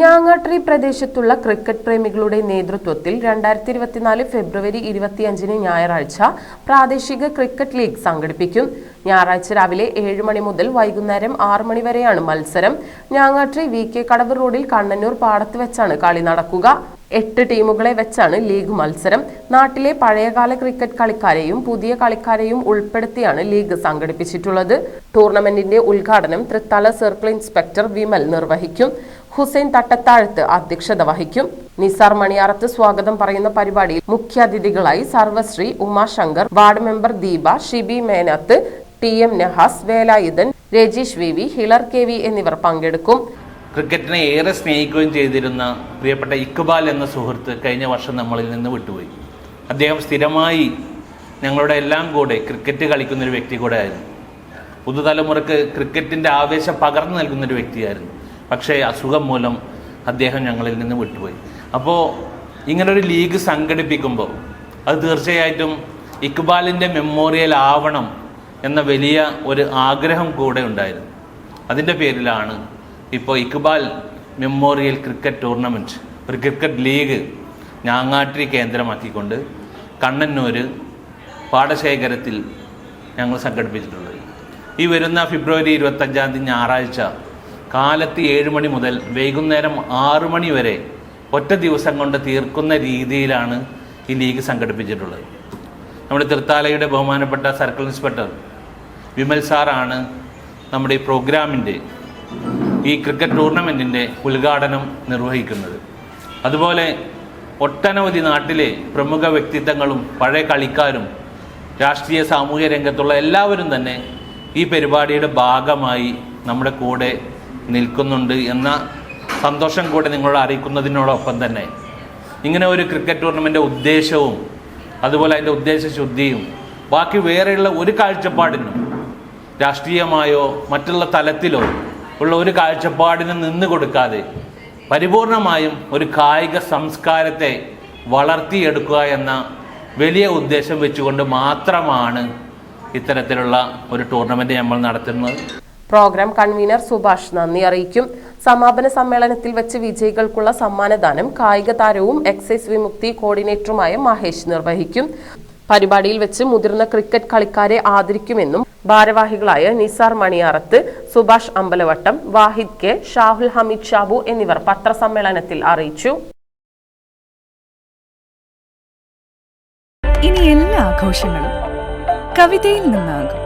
ഞാങ്ങാട്രി പ്രദേശത്തുള്ള ക്രിക്കറ്റ് പ്രേമികളുടെ നേതൃത്വത്തിൽ രണ്ടായിരത്തി ഇരുപത്തിനാല് ഫെബ്രുവരി ഇരുപത്തിയഞ്ചിന് ഞായറാഴ്ച പ്രാദേശിക ക്രിക്കറ്റ് ലീഗ് സംഘടിപ്പിക്കും. ഞായറാഴ്ച രാവിലെ ഏഴ് മണി മുതൽ വൈകുന്നേരം ആറ് മണി വരെയാണ് മത്സരം. ഞാങ്ങാട്രി വി കെ കടവ് റോഡിൽ കണ്ണന്നൂർ പാടത്ത് വെച്ചാണ് കളി നടക്കുക. എട്ട് ടീമുകളെ വെച്ചാണ് ലീഗ് മത്സരം. നാട്ടിലെ പഴയകാല ക്രിക്കറ്റ് കളിക്കാരെയും പുതിയ കളിക്കാരെയും ഉൾപ്പെടുത്തിയാണ് ലീഗ് സംഘടിപ്പിച്ചിട്ടുള്ളത്. ടൂർണമെന്റിന്റെ ഉദ്ഘാടനം തൃത്താല സർക്കിൾ ഇൻസ്പെക്ടർ വിമൽ നിർവഹിക്കും. ഹുസൈൻ തട്ടത്താഴത്ത് അധ്യക്ഷത വഹിക്കും. നിസാർ മണിയാറത്ത് സ്വാഗതം പറയുന്ന പരിപാടിയിൽ മുഖ്യാതിഥികളായി സർവശ്രീ Umashankar ward member Deepa Shibi Menath T M Nahas Velayudhan Rajeesh V V Hilar K V എന്നിവർ പങ്കെടുക്കും. ക്രിക്കറ്റിനെ ഏറെ സ്നേഹിക്കുകയും ചെയ്തിരുന്ന പ്രിയപ്പെട്ട ഇക്ബാൽ എന്ന സുഹൃത്ത് കഴിഞ്ഞ വർഷം നമ്മളിൽ നിന്ന് വിട്ടുപോയി. അദ്ദേഹം സ്ഥിരമായി ഞങ്ങളുടെ എല്ലാം കൂടെ ക്രിക്കറ്റ് കളിക്കുന്നൊരു വ്യക്തി കൂടെ ആയിരുന്നു. പുതുതലമുറക്ക് ക്രിക്കറ്റിന്റെ ആവേശം പകർന്നു നൽകുന്നൊരു വ്യക്തിയായിരുന്നു. പക്ഷേ അസുഖം മൂലം അദ്ദേഹം ഞങ്ങളിൽ നിന്ന് വിട്ടുപോയി. അപ്പോൾ ഇങ്ങനൊരു ലീഗ് സംഘടിപ്പിക്കുമ്പോൾ അത് തീർച്ചയായിട്ടും ഇക്ബാലിന്റെ മെമ്മോറിയൽ ആവണം എന്ന വലിയ ഒരു ആഗ്രഹം കൂടെ ഉണ്ടായിരുന്നു. അതിന്റെ പേരിലാണ് ഇപ്പോൾ ഇക്ബാൽ മെമ്മോറിയൽ ക്രിക്കറ്റ് ടൂർണമെന്റ് ഒരു ക്രിക്കറ്റ് ലീഗ് ഞാങ്ങാട്ടി കേന്ദ്രമാക്കിക്കൊണ്ട് കണ്ണന്നൂർ പാടശേഖരത്തിൽ ഞങ്ങൾ സംഘടിപ്പിച്ചിട്ടുള്ളത്. ഈ വരുന്ന ഫെബ്രുവരി ഇരുപത്തഞ്ചാം തീയതി ഞായറാഴ്ച കാലത്ത് ഏഴ് മണി മുതൽ വൈകുന്നേരം ആറ് മണി വരെ ഒറ്റ ദിവസം കൊണ്ട് തീർക്കുന്ന രീതിയിലാണ് ഈ ലീഗ് സംഘടിപ്പിച്ചിട്ടുള്ളത്. നമ്മുടെ തൃത്താലയുടെ ബഹുമാനപ്പെട്ട സർക്കിൾ ഇൻസ്പെക്ടർ വിമൽ സാറാണ് നമ്മുടെ ഈ പ്രോഗ്രാമിന്റെ ഈ ക്രിക്കറ്റ് ടൂർണമെന്റിന്റെ ഉദ്ഘാടനം നിർവഹിക്കുന്നത്. അതുപോലെ ഒട്ടനവധി നാട്ടിലെ പ്രമുഖ വ്യക്തിത്വങ്ങളും പഴയ കളിക്കാരും രാഷ്ട്രീയ സാമൂഹ്യ രംഗത്തുള്ള എല്ലാവരും തന്നെ ഈ പരിപാടിയുടെ ഭാഗമായി നമ്മുടെ കൂടെ നിൽക്കുന്നുണ്ട് എന്ന സന്തോഷം കൂടെ നിങ്ങളോട് അറിയിക്കുന്നതിനോടൊപ്പം തന്നെ. ഇങ്ങനെ ഒരു ക്രിക്കറ്റ് ടൂർണമെന്റ് ഉദ്ദേശവും അതുപോലെ അതിന്റെ ഉദ്ദേശശുദ്ധിയും ബാക്കി വേറെയുള്ള ഒരു കാഴ്ചപ്പാടിനും രാഷ്ട്രീയമായോ മറ്റുള്ള തലത്തിലോ ഉള്ള ഒരു കാഴ്ചപ്പാടിന് നിന്ന് കൊടുക്കാതെ പരിപൂർണമായും ഒരു കായിക സംസ്കാരത്തെ വളർത്തിയെടുക്കുക എന്ന വലിയ ഉദ്ദേശം വെച്ചുകൊണ്ട് മാത്രമാണ് ഇത്തരത്തിലുള്ള ഒരു ടൂർണമെന്റ് നമ്മൾ നടത്തുന്നത്. പ്രോഗ്രാം കൺവീനർ സുഭാഷ് നന്ദി അറിയിക്കും. സമാപന സമ്മേളനത്തിൽ വെച്ച് വിജയികൾക്കുള്ള സമ്മാനദാനം കായിക താരവും എക്സൈസ് വിമുക്തി കോർഡിനേറ്ററുമായ മഹേഷ് നിർവഹിക്കും. പരിപാടിയിൽ വെച്ച് മുതിർന്ന ക്രിക്കറ്റ് കളിക്കാരെ ആദരിക്കുമെന്നും ഭാരവാഹികളായ നിസാർ മണിയാറത്ത് സുഭാഷ് അമ്പലവട്ടം വാഹിദ് കെ ഷാഹുൽ ഹമീദ് ഷാബു എന്നിവർ പത്രസമ്മേളനത്തിൽ അറിയിച്ചു. ഇനി എല്ലാ ആഘോഷങ്ങളും കവിതയിൽ നിന്നാകും.